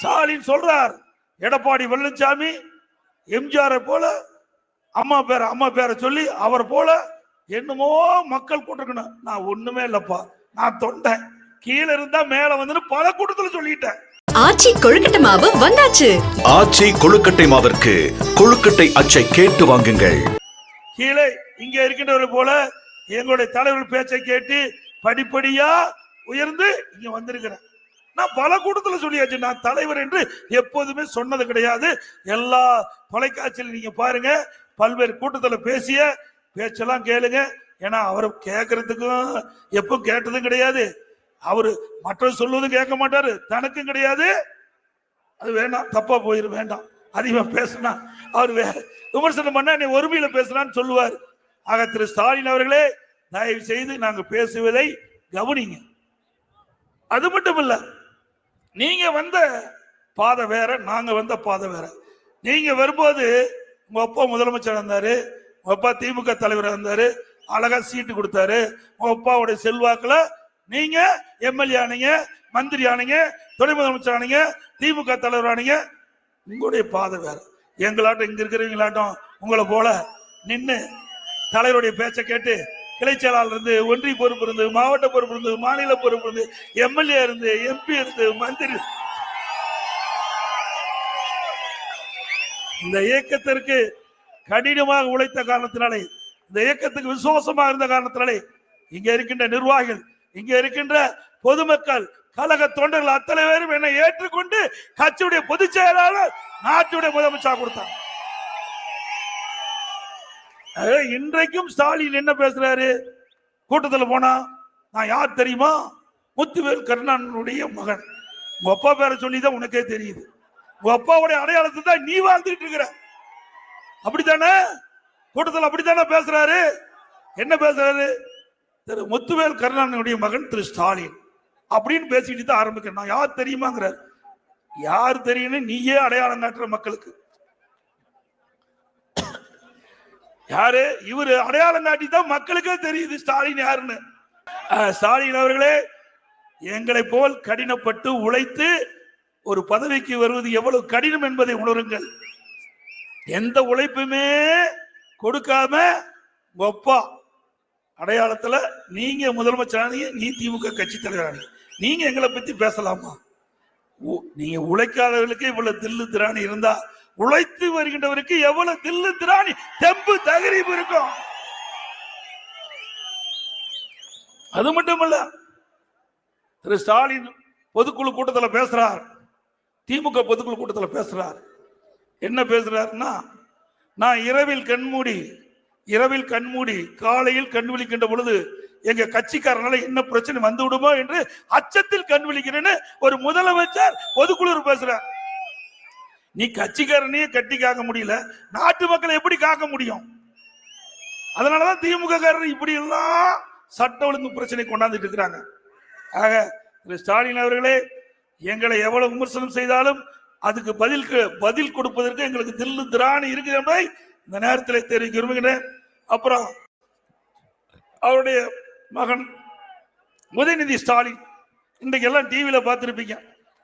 ஸ்டாலின் சொல்றார் எடப்பாடி பழனிசாமி எம்ஜிஆரை போல அம்மா பேர அம்மா பேரை சொல்லி அவர் போல என்னமோ மக்கள் கூட்டிருக்கணும் நான் ஒண்ணுமே இல்லப்பா நான் தொண்டேன். கீழே இருந்தா மேல வந்து பல கூட்டத்துல சொல்லிட்டேன். ஆச்சி கொழுக்கட்டை மாவு வந்தாச்சு. ஆச்சி கொழுக்கட்டை மாவிற்கு கொழுக்கட்டை அச்சை கேட்டு வாங்குங்கள். கீழே இங்க இருக்கின்றவர் போல எங்களுடைய தலைவர் பேச்சை கேட்டு படிப்படியா உயர்ந்து இங்க வந்திருக்கிறேன். நான் பல கூட்டத்துல சொல்லியாச்சு. நான் தலைவர் என்று எப்போதுமே சொன்னது கிடையாது. எல்லா தொலைக்காட்சியில் நீங்க பாருங்க பல்வேறு கூட்டத்துல பேசிய பேச்செல்லாம் கேளுங்க. ஏன்னா அவர் கேட்கறதுக்கும் எப்போ கேட்டதும் கிடையாது. அவரு மற்றவர் சொல்வதும் கேட்க மாட்டாரு. தனக்கும் கிடையாது. அது வேண்டாம் தப்பா போயிரு வேண்டாம். அதிகமா பேசினா அவர் வே விமர்சனம் பண்ணா நீ ஒருமையில பேசலான்னு சொல்லுவார். ஆக திரு ஸ்டாலின் அவர்களே தயவு செய்து நாங்கள் பேசுவதை கவனிங்க. அது மட்டும் இல்லை நீங்க வந்த பாதை வேற நாங்க வந்த பாதை வேற. நீங்க வரும்போது உங்க அப்பா முதலமைச்சர் இருந்தாரு உங்க அப்பா திமுக தலைவர் இருந்தாரு அழகா சீட்டு கொடுத்தாரு உங்க அப்பாவுடைய செல்வாக்குல நீங்க எம்எல்ஏ ஆனீங்க மந்திரி ஆனீங்க துணை முதலமைச்சர் ஆனீங்க திமுக தலைவர் ஆனீங்க. உங்களுடைய பாதை வேற. எங்களாட்டம் இங்க இருக்கிறவங்களாட்டம் உங்களை போல நின்று தலைவருடைய பேச்சை கேட்டு கிளை செயலாளர் இருந்து ஒன்றிய பொறுப்பு இருந்து மாவட்ட பொறுப்பு இருந்து மாநில பொறுப்பு இருந்து எம்எல்ஏ இருந்து எம்பி இருந்து மந்திரி. இந்த இயக்கத்திற்கு கடினமாக உழைத்த காரணத்தினாலே இந்த இயக்கத்துக்கு விசுவாசமாக இருந்த காரணத்தினாலே இங்க இருக்கின்ற நிர்வாகிகள் இங்க இருக்கின்ற பொதுமக்கள் கழக தொண்டர்கள் அத்தனை பேரும் என்னை ஏற்றுக்கொண்டு கட்சியுடைய பொதுச் செயலாளர் நாட்டுடைய முதலமைச்சர் கொடுத்தாங்க. இன்றைக்கும் ஸ்டாலின் என்ன பேசுறாரு? கூட்டத்துல போனா நான் யார் தெரியுமா? முத்துவேல் கருணாநிதியுடைய மகன். உங்க அப்பா பேரை சொல்லிதான் உனக்கே தெரியுது. உங்க அப்பாவுடைய அடையாளத்தை தான் நீ வாழ்ந்துட்டு இருக்கிற. அப்படித்தானே? கூட்டத்தில் அப்படித்தானே பேசுறாரு? என்ன பேசுறாரு? திரு முத்துவேல் கருணாநிதியுடைய மகன் திரு ஸ்டாலின். அப்படின்னு பேசிட்டு தான் ஆரம்பிக்கிறேன். நான் யார் தெரியுமாங்கிறார். யார் தெரியும்னு நீயே அடையாளம் காட்டுற மக்களுக்கு. யாரு? இவர் அடையாளம் காட்டி தான் மக்களுக்கே தெரியுது ஸ்டாலின் யாருன்னு. ஸ்டாலின் அவர்களே எங்களை போல் கடினப்பட்டு உழைத்து ஒரு பதவிக்கு வருவது எவ்வளவு கடினம் என்பதை உணருங்கள். எந்த உழைப்புமே கொடுக்காம உங்க அடையாளத்துல நீங்க முதலமைச்சரானீங்க நீ திமுக கட்சி தலைவர் நீங்க எங்களை பத்தி பேசலாமா? உ- நீங்க உழைக்காதவர்களுக்கு இவ்வளவு தில்லு திராணி இருந்தா உழைத்து வருகின்றவருக்கு எவ்வளவு தில்லு திராணி தெம்பு தகரிப்பு இருக்கும். அது மட்டுமல்ல திரு ஸ்டாலின் பொதுக்குழு கூட்டத்தில் பேசுறார். திமுக பொதுக்குழு கூட்டத்தில் பேசுறார். என்ன பேசுறாருன்னா நான் இரவில் கண்மூடி இரவில் கண்மூடி காலையில் கண் விழிக்கின்ற பொழுது எங்க கட்சிக்காரனால என்ன பிரச்சனை வந்து விடுமோ என்று அச்சத்தில் கண் விழிக்கிறேன்னு ஒரு முதலமைச்சர் பொதுக்குழு பேசுறார். நீ கட்சிக்காரனையே கட்டி காக்க முடியல. நாட்டு மக்களை எப்படி காக்க முடியும்? அதனாலதான் திமுக காரர் இப்படி எல்லாம் சட்ட ஒழுங்கு பிரச்சனை கொண்டாந்துட்டு இருக்கிறாங்க. ஆக திரு ஸ்டாலின் அவர்களே எங்களை எவ்வளவு விமர்சனம் செய்தாலும் அதுக்கு பதில் பதில் கொடுப்பதற்கு எங்களுக்கு தில்லு திராணி இருக்குது என்பதை இந்த நேரத்தில் தெரிவிக்க விரும்புகிறேன் அப்புறம் அவருடைய மகன் உதயநிதி ஸ்டாலின் இன்றைக்கு எல்லாம் பார்த்துருப்பீங்க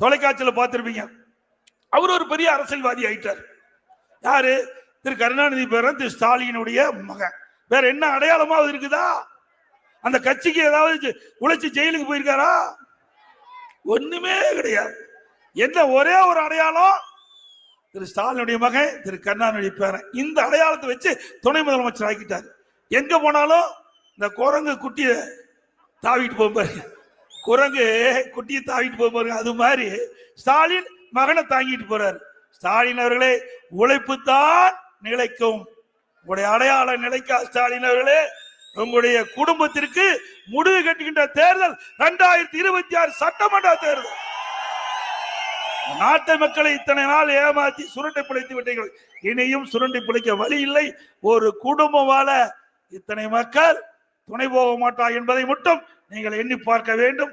தொலைக்காட்சியில் பார்த்துருப்பீங்க. அவர் ஒரு பெரிய அரசியல்வாதி ஆயிட்டார். யாரு? திரு கருணாநிதி பேரன் திரு ஸ்டாலினுடைய மகன். வேற என்ன அடையாளமாவது இருக்குதா? அந்த கட்சிக்கு ஏதாவது உழைச்சி ஜெயிலுக்கு போயிருக்காரா? ஒண்ணுமே கிடையாது. என்ன ஒரே ஒரு அடையாளம்? திரு ஸ்டாலினுடைய மகன் திரு கருணாநிதி பேரன். இந்த அடையாளத்தை வச்சு துணை முதலமைச்சர் ஆக்கிட்டார். எங்க போனாலும் இந்த குரங்கு குட்டிய தாவிட்டு போப்பாரு குரங்கு குட்டியை தாவிட்டு போப்பாரு அது மாதிரி ஸ்டாலின் மகனை தாங்கிட்டு போறார். ஸ்டாலின் அவர்களே உழைப்பு தான் நிலைக்கும். உங்களுடைய அடையாளம் நிலைக்கா ஸ்டாலின் அவர்களே? உங்களுடைய குடும்பத்திற்கு முடிவு கட்டுகின்ற தேர்தல் இரண்டாயிரத்தி இருபத்தி ஆறு சட்டமன்ற தேர்தல். நாட்டு மக்களை இத்தனை நாள் ஏமாற்றி சுரண்டை பிழைத்து விட்டீர்கள். இனியும் சுரண்டை பிழைக்க வழி இல்லை. ஒரு குடும்பம் வாழ இத்தனை மக்கள் துணை போக மாட்டார் என்பதை மட்டும் நீங்கள் எண்ணி பார்க்க வேண்டும்.